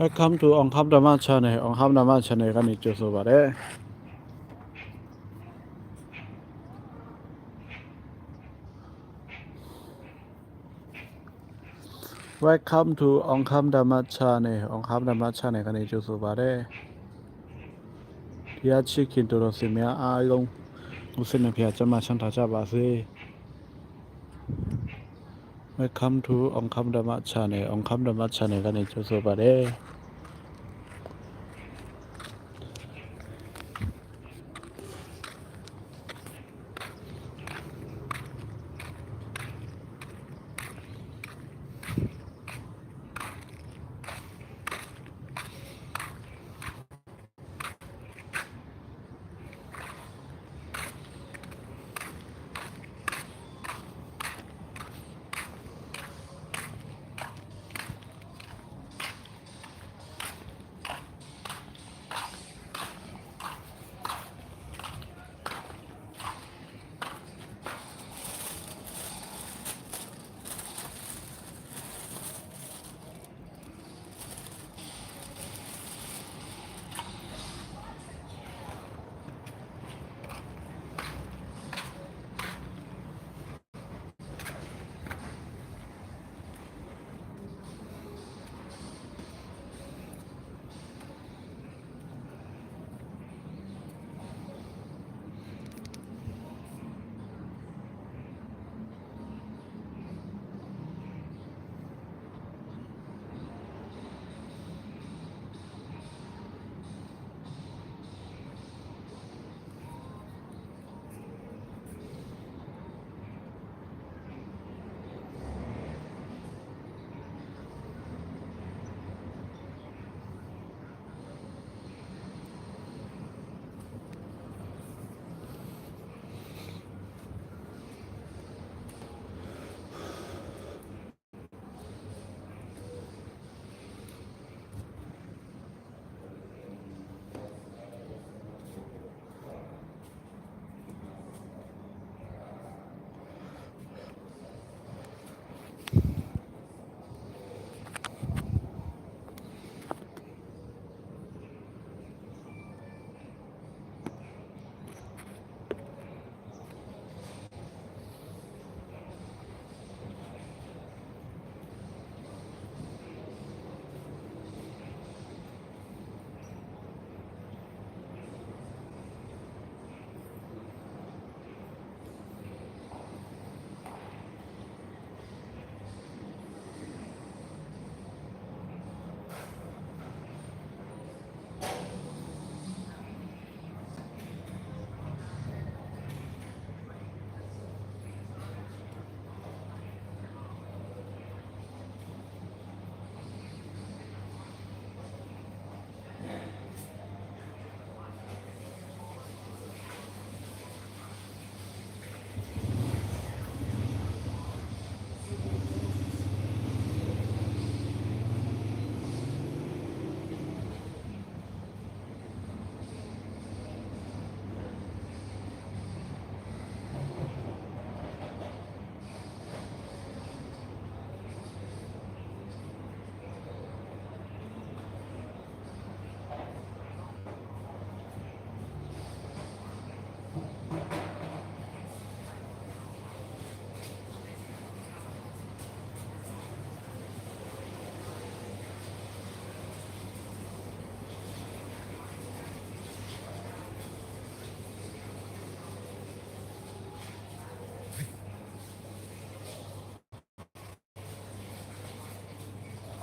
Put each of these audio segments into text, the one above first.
Welcome to အောင်ခပ်ဓမ္မ channel အောင်ခပ်ဓမ္မ channel ကနေကြိုဆိုပါရစေ Welcome to အောင်ခပ်ဓမ္မ channel အောင်ခပ်ဓမ္မ channel ကနေကြိုဆိုပါရစေတရားချစ်ခင်တော်တော်စင်များအားလုံးဘုရားနှဖျားကျမ်းမာချမ်းသာကြပါစေ Welcome to အောင်ခပ်ဓမ္မ channel အောင်ခ Welcome to Ongkham Dhamma Channel Ongkham Dhamma Channel ကနေကြိုဆိုပါတယ်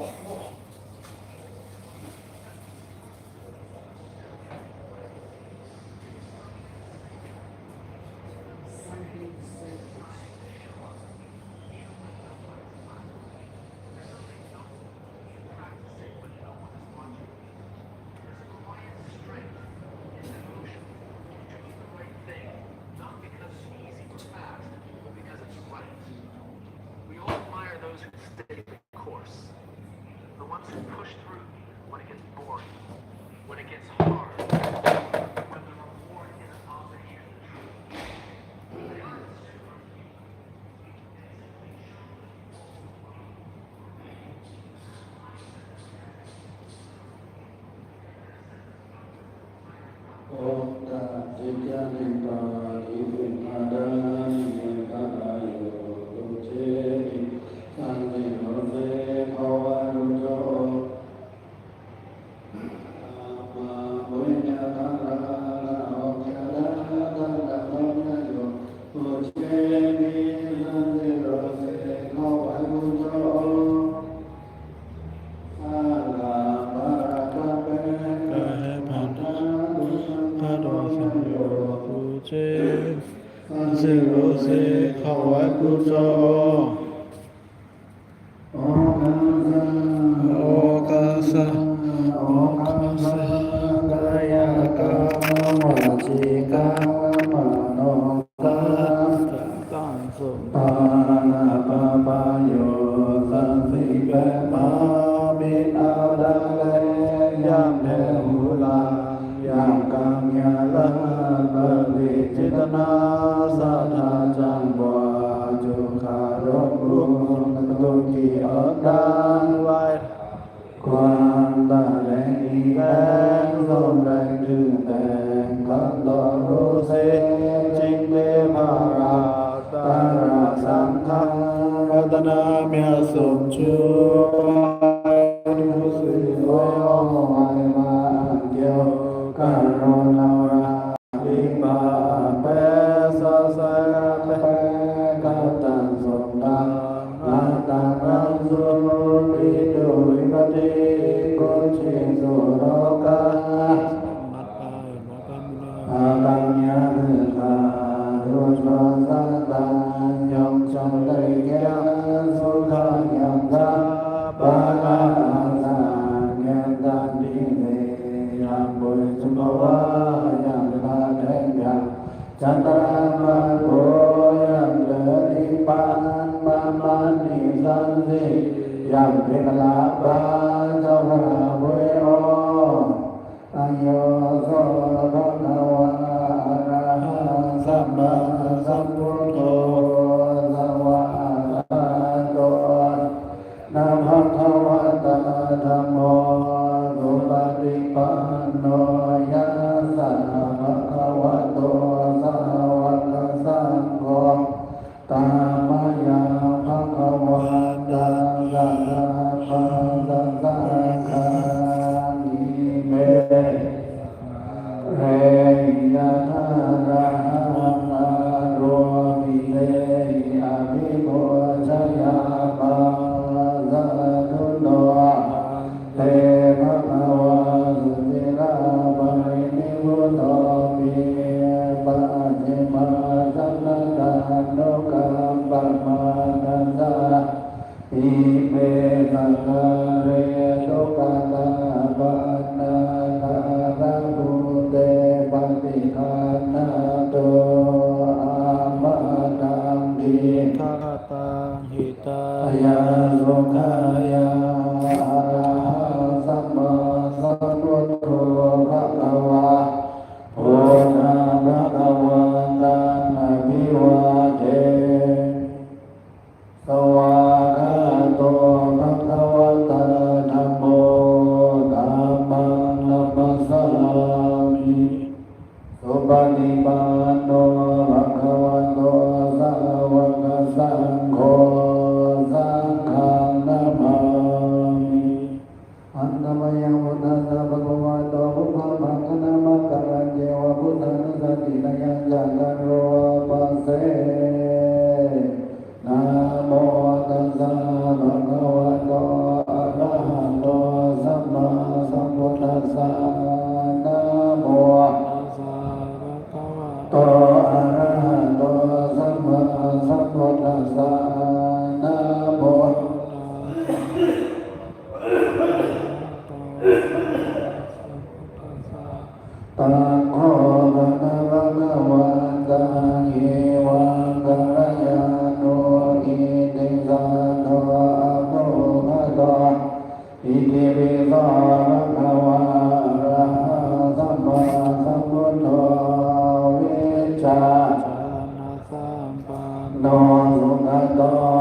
Oh, ก สิโรเสขวายกุโจโอกาสะโอกาสะโอกาสะกายกรรมวจีกรรมมโนกรรมตังสุปานาปะปะโยสันติเกมามิอาดังเลยังเทหุลัง ยังกังยาลังบริจิตนาสัทธาจังวาจุขารบรุงตุกีอักดังไว้ความตาแดงอีแดงส้มแดงถึงแดงขันตอรู้เสจิงเมภาราตาราสังฆรัตนาเมียสมชู ยังเป็นลาบา Bani My. no, no, no, no.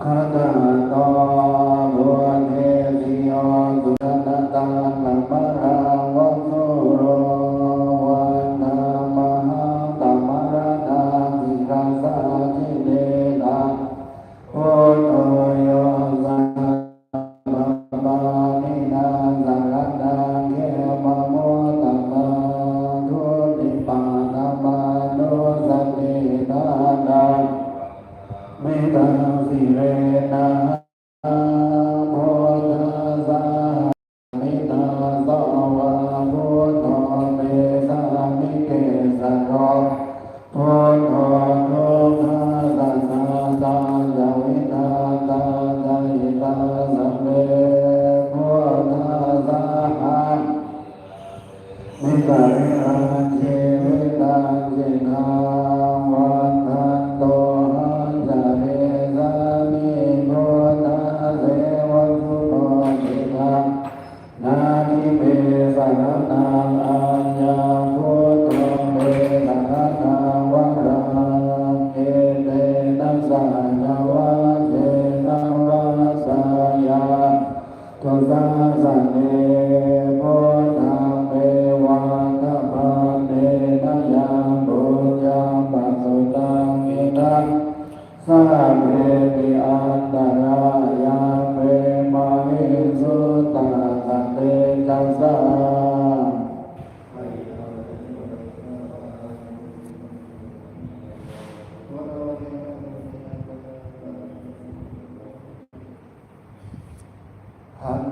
体の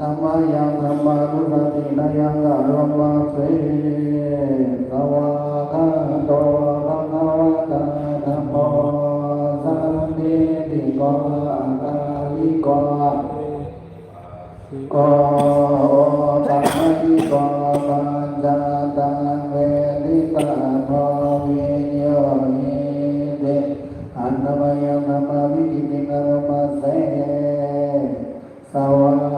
ธรรมายังธรรมานุสตินยังอารมัเสีสวาคันโตภะคะวะตะธัมโมสัมมิติโกอาคาลิโกโกตะหิโกปัญจตังเวทิตาภวิโยหิเตอันนามยังนามวิจิตินารมาเสสวา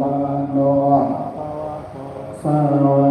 ปานโนสาว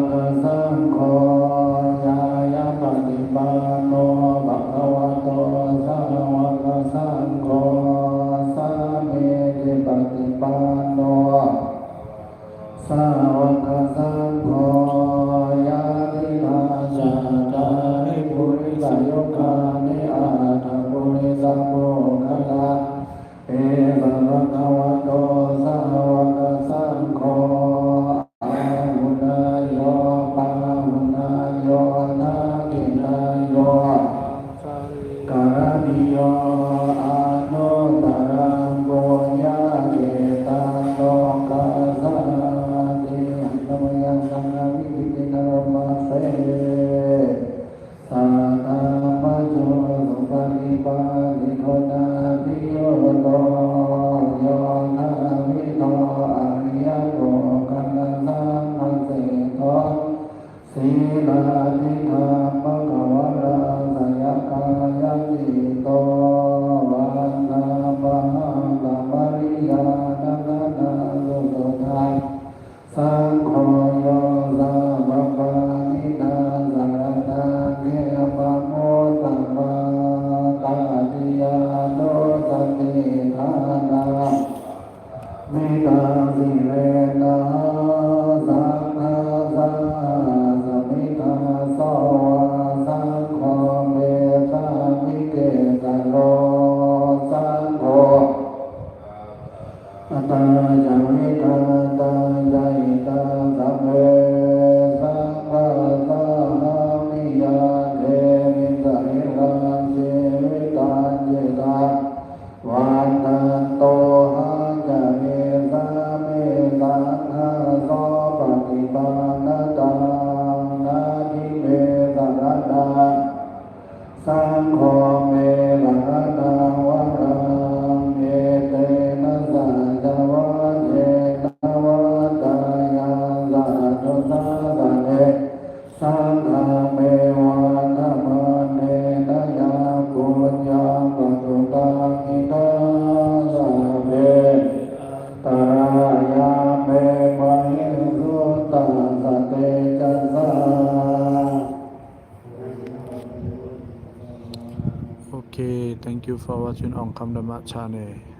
ทินาปะกวาราสยกายังติโต คำธรรมชาแนล